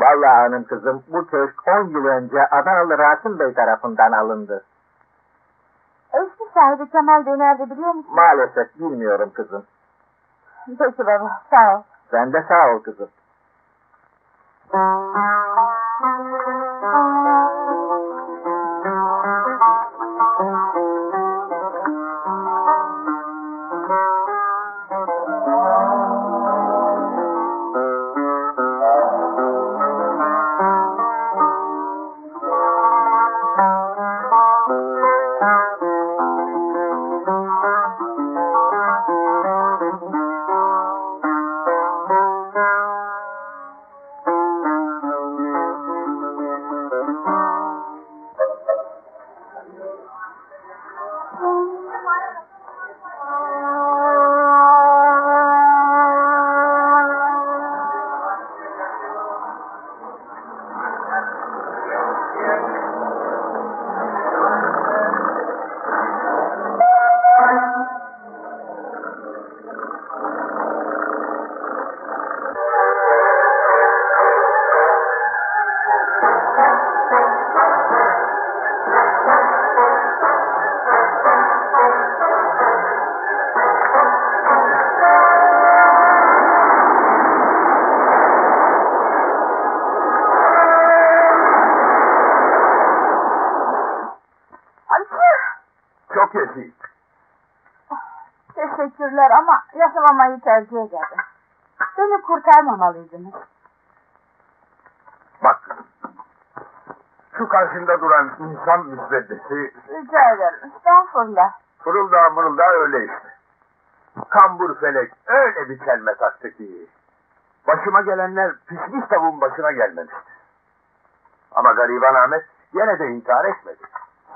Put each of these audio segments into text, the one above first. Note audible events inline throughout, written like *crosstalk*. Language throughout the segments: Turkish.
Vallahi hanım kızım bu köşk 10 yıl önce Adanalı Rasim Bey tarafından alındı. Eski sahibi Kemal Bey nerede biliyor musun? Maalesef bilmiyorum kızım. Peki baba sağ ol. Sen de sağ ol kızım. Çok yaşayın. Teşekkürler ama yaşamamayı tercih ederim. Beni kurtarmamalıydınız. Şu karşında duran insan müsveddesi Rica ederim. Estağfurullah. fırıldağı mırıldağı öyle işte. Kambur felek öyle bir kelme taktı ki. Başıma gelenler pişmiş tavuğun başına gelmemişti. Ama gariban Ahmet yine de intihar etmedi.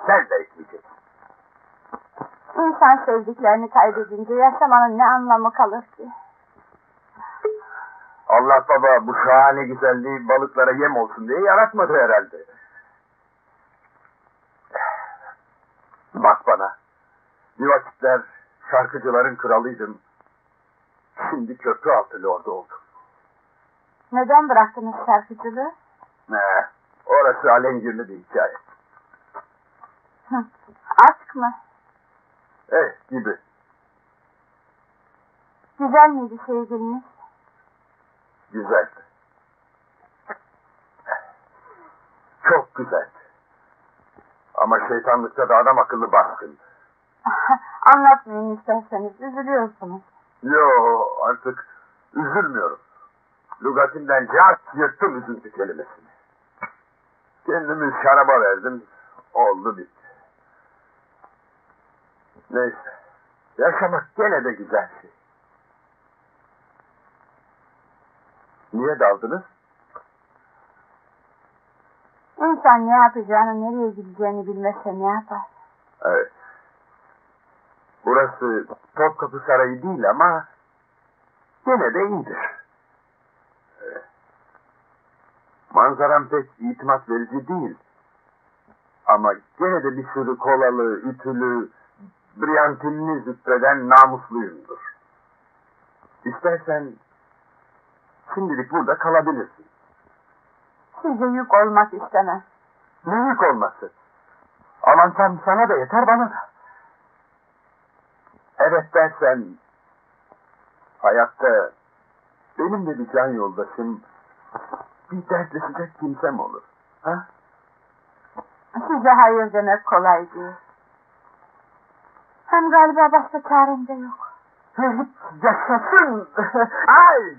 Sen de etmeyeceksin. İnsan sevdiklerini kaybedince yaşamanın ne anlamı kalır ki? Allah baba bu şahane güzelliği balıklara yem olsun diye yaratmadı herhalde. Bak bana. Bir vakitler şarkıcıların kralıydım. Şimdi köprü altı lordu oldum. Neden bıraktınız şarkıcılığı? Ne? Orası alengirli bir hikaye. Hı. Aşk mı? Eh gibi. Güzel miydi sevgiliniz? Güzeldi. Çok güzeldi. Ama şeytanlıkta da adam akıllı baskın. *laughs* Anlatmayın isterseniz. Üzülüyorsunuz. Yo artık üzülmüyorum. Lügatimden cart yırttım üzüntü kelimesini. Kendimi şaraba verdim. Oldu bitti. Neyse. Yaşamak gene de güzel şey. Niye daldınız? İnsan ne yapacağını, nereye gideceğini bilmezse ne yapar? Evet. Burası Topkapı Sarayı değil ama gene de iyidir. Manzaram pek itimat verici değil. Ama gene de bir sürü kolalı, ütülü, briyantinli züpreden namusluyumdur. İstersen şimdilik burada kalabilirsin. Size yük olmak istemem. Ne yük olması? Aman tam sana da yeter bana da. Evet dersen hayatta benim de bir can yoldaşım bir dertleşecek kimsem olur. Ha? Size hayır demek kolay değil. Hem galiba başka çarem de yok. Yaşasın! *laughs* Ay!